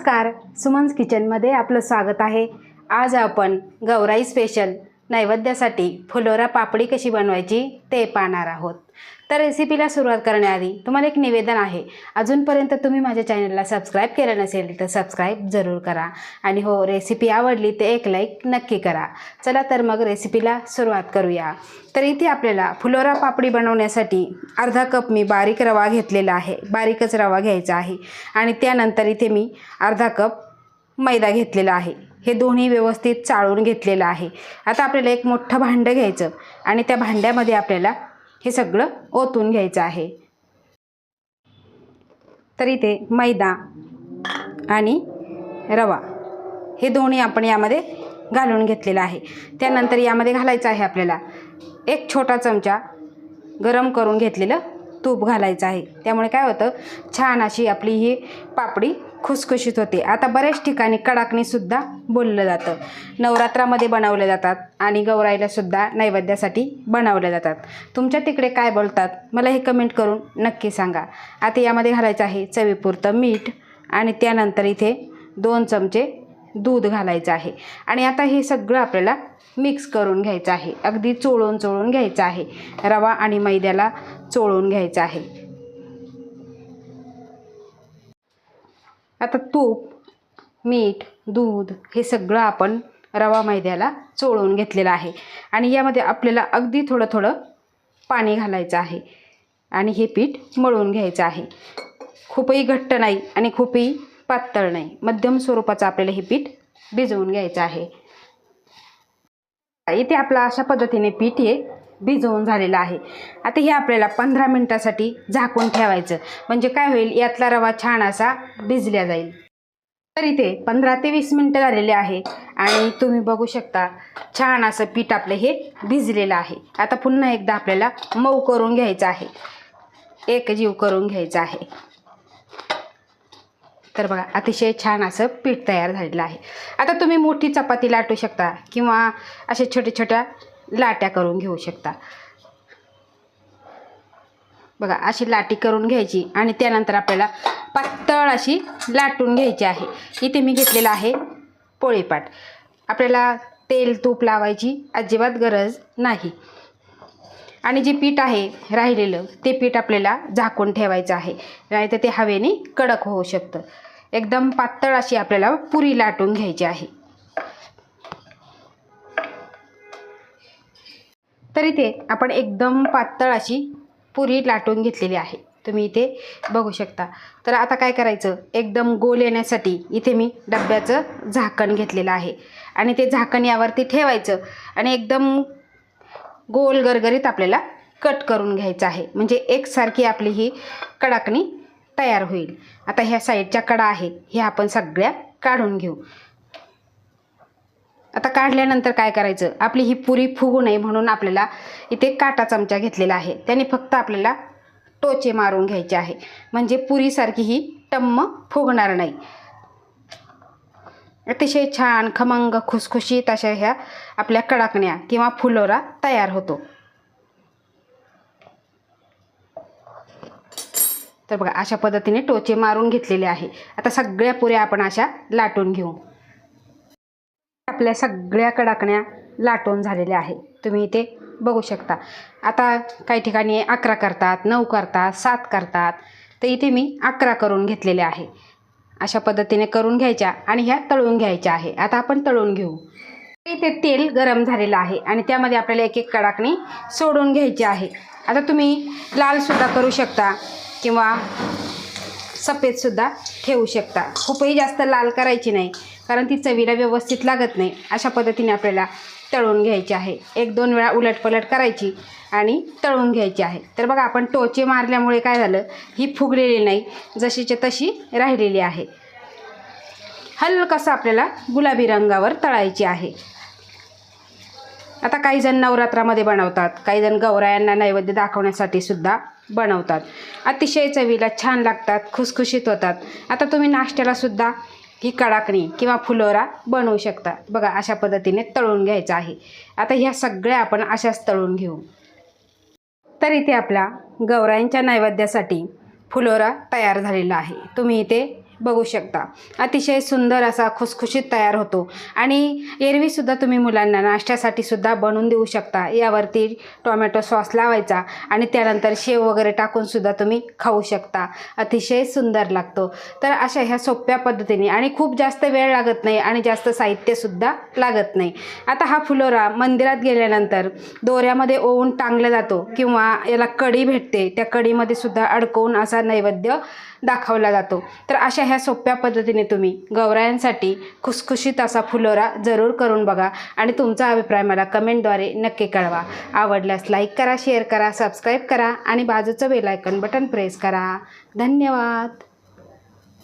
नमस्कार. सुमन्स किचनमध्ये आपलं स्वागत आहे. आज आपण गौराई स्पेशल नैवेद्यासाठी फुलोरा पापडी कशी बनवायची ते पाहणार आहोत. तर रेसिपीला सुरुवात करण्याआधी तुम्हाला एक निवेदन आहे. अजूनपर्यंत तुम्ही माझ्या चॅनलला सबस्क्राईब केलं नसेल तर सबस्क्राईब जरूर करा. आणि हो रेसिपी आवडली तर एक लाईक नक्की करा. चला तर मग रेसिपीला सुरुवात करूया. तर इथे आपल्याला फुलोरा पापडी बनवण्यासाठी अर्धा कप मी बारीक रवा घेतलेला आहे. बारीकच रवा घ्यायचा आहे. आणि त्यानंतर इथे मी अर्धा कप मैदा घेतलेला आहे. हे दोन्ही व्यवस्थित चाळून घेतलेलं आहे. आता आपल्याला एक मोठं भांडं घ्यायचं. आणि त्या भांड्यामध्ये आपल्याला हे सगळं ओतून घ्यायचं आहे. तर इथे मैदा आणि रवा हे दोन्ही आपण यामध्ये घालून घेतलेलं आहे. त्यानंतर यामध्ये घालायचं आहे आपल्याला एक छोटा चमचा गरम करून घेतलेलं तूप घालायचं आहे. त्यामुळे काय होतं? छान अशी आपली ही पापडी खुसखुशीत होते. आता बऱ्याच ठिकाणी कडाकणीसुद्धा बोललं जातं. नवरात्रामध्ये बनवले जातात आणि गौराईलासुद्धा नैवेद्यासाठी बनवल्या जातात. तुमच्या तिकडे काय बोलतात? मला हे कमेंट करून नक्की सांगा. आता यामध्ये घालायचं आहे चवीपुरतं मीठ आणि त्यानंतर इथे दोन चमचे दूध घालायचं आहे. आणि आता हे सगळं आपल्याला मिक्स करून घ्यायचं आहे. अगदी चोळून चोळून घ्यायचं आहे. रवा आणि मैद्याला चोळून घ्यायचं आहे. आता तूप मीठ दूध हे सगळं आपण रवा मैद्याला चोळून घेतलेलं आहे. आणि यामध्ये आपल्याला अगदी थोडं थोडं पाणी घालायचं आहे. आणि हे पीठ मळून घ्यायचं आहे. खूपही घट्ट नाही आणि खूपही पातळ नाही. मध्यम स्वरूपाचं आपल्याला हे पीठ भिजवून घ्यायचं आहे. इथे आपलं अशा पद्धतीने पीठ हे भिजवून झालेलं आहे. आता हे आपल्याला पंधरा मिनटासाठी झाकून ठेवायचं. म्हणजे काय होईल? यातला रवा छान असा भिजल्या जाईल. तर इथे पंधरा ते वीस मिनटं झालेले आहे. आणि तुम्ही बघू शकता छान असं पीठ आपलं हे भिजलेलं आहे. आता पुन्हा एकदा आपल्याला मऊ करून घ्यायचं आहे. एक जीव करून घ्यायचं आहे. तर बघा अतिशय छान असं पीठ तयार झालेलं आहे. आता तुम्ही मोठी चपाती लाटू शकता किंवा अशा छोट्या छोट्या लाट्या करून घेऊ शकता. बघा अशी लाटी करून घ्यायची आणि त्यानंतर आपल्याला पातळ अशी लाटून घ्यायची आहे. इथे मी घेतलेलं आहे पोळीपाट. आपल्याला तेल तूप लावायची अजिबात गरज नाही. आणि जे पीठ आहे राहिलेलं ते पीठ आपल्याला झाकून ठेवायचं आहे. नाही तर ते हवेने कडक होऊ शकतं. एकदम पातळ अशी आपल्याला पुरी लाटून घ्यायची आहे. तर इथे आपण एकदम पातळ अशी पुरी लाटून घेतलेली आहे. तुम्ही इथे बघू शकता. तर आता काय करायचं? एकदम गोल येण्यासाठी इथे मी डब्याचं झाकण घेतलेलं आहे. आणि ते झाकण यावरती ठेवायचं आणि एकदम गोल गरगरीत आपल्याला कट करून घ्यायचं आहे. म्हणजे एकसारखी आपली ही कडाकणी तयार होईल. आता ह्या साईडच्या कडा आहे ह्या आपण सगळ्या काढून घेऊ. आता काढल्यानंतर काय करायचं? आपली ही पुरी फुगू नये म्हणून आपल्याला इथे काटा चमचा घेतलेला आहे. त्याने फक्त आपल्याला टोचे मारून घ्यायचे आहे. म्हणजे पुरीसारखी ही टम्म फुगणार नाही. अतिशय छान खमंग खुसखुशीत अशा ह्या आपल्या कडाकण्या किंवा फुलोरा तयार होतो. तर बघा अशा पद्धतीने टोचे मारून घेतलेले आहे. आता सगळ्या पुऱ्या आपण अशा लाटून घेऊ. आपल्या सगळ्या कडाकण्या लाटून झालेल्या आहे. तुम्ही इथे बघू शकता. आता काही ठिकाणी अकरा करतात नऊ करतात सात करतात. तर इथे मी अकरा करून घेतलेले आहे. अशा पद्धतीने करून घ्यायच्या आणि ह्या तळून घ्यायच्या आहे. आता आपण तळून घेऊ. इथे तेल गरम झालेलं आहे आणि त्यामध्ये आपल्याला एक एक कडाकणी सोडून घ्यायची आहे. आता तुम्ही लालसुद्धा करू शकता किंवा सफेदसुद्धा ठेवू शकता. खूपही जास्त लाल करायची नाही. कारण ती चवीला व्यवस्थित लागत नाही. अशा पद्धतीने आपल्याला तळून घ्यायची आहे. एक दोन वेळा उलटपलट करायची आणि तळून घ्यायची आहे. तर बघा आपण टोचे मारल्यामुळे काय झालं? ही फुगलेली नाही जशीच्या तशी राहिलेली आहे. हलकसं आपल्याला गुलाबी रंगावर तळायची आहे. आता काही जण नवरात्रामध्ये बनवतात काही जण गौरायांना नैवेद्य दाखवण्यासाठी सुद्धा बनवतात. अतिशय चवीला छान लागतात खुसखुशीत होतात. आता तुम्ही नाश्त्याला सुद्धा ही कडाकणी किंवा फुलोरा बनवू शकता. बघा अशा पद्धतीने तळून घ्यायचं आहे. आता ह्या सगळ्या आपण अशाच तळून घेऊ. तर इथे आपला गौराईंच्या नैवेद्यासाठी फुलोरा तयार झालेला आहे. तुम्ही इथे बघू शकता. अतिशय सुंदर असा खुसखुशीत तयार होतो. आणि एरवीसुद्धा तुम्ही मुलांना नाश्त्यासाठी सुद्धा बनवून देऊ शकता. यावरती टोमॅटो सॉस लावायचा आणि त्यानंतर शेव वगैरे टाकूनसुद्धा तुम्ही खाऊ शकता. अतिशय सुंदर लागतो. तर अशा ह्या सोप्या पद्धतीने आणि खूप जास्त वेळ लागत नाही आणि जास्त साहित्यसुद्धा लागत नाही. आता हा फुलोरा मंदिरात गेल्यानंतर दोऱ्यामध्ये ओवून टांगला जातो किंवा याला कडी भेटते. त्या कढीमध्ये सुद्धा अडकवून असा नैवेद्य दाखवला जातो. तर अशा ह्या सोप्या पद्धतीने तुम्ही गौरायांसाठी खुसखुशीत असा फुलोरा जरूर करून बघा. आणि तुमचा अभिप्राय मला कमेंटद्वारे नक्की कळवा. आवडल्यास लाईक करा शेअर करा सबस्क्राईब करा आणि बाजूचं बेलायकन बटन प्रेस करा. धन्यवाद.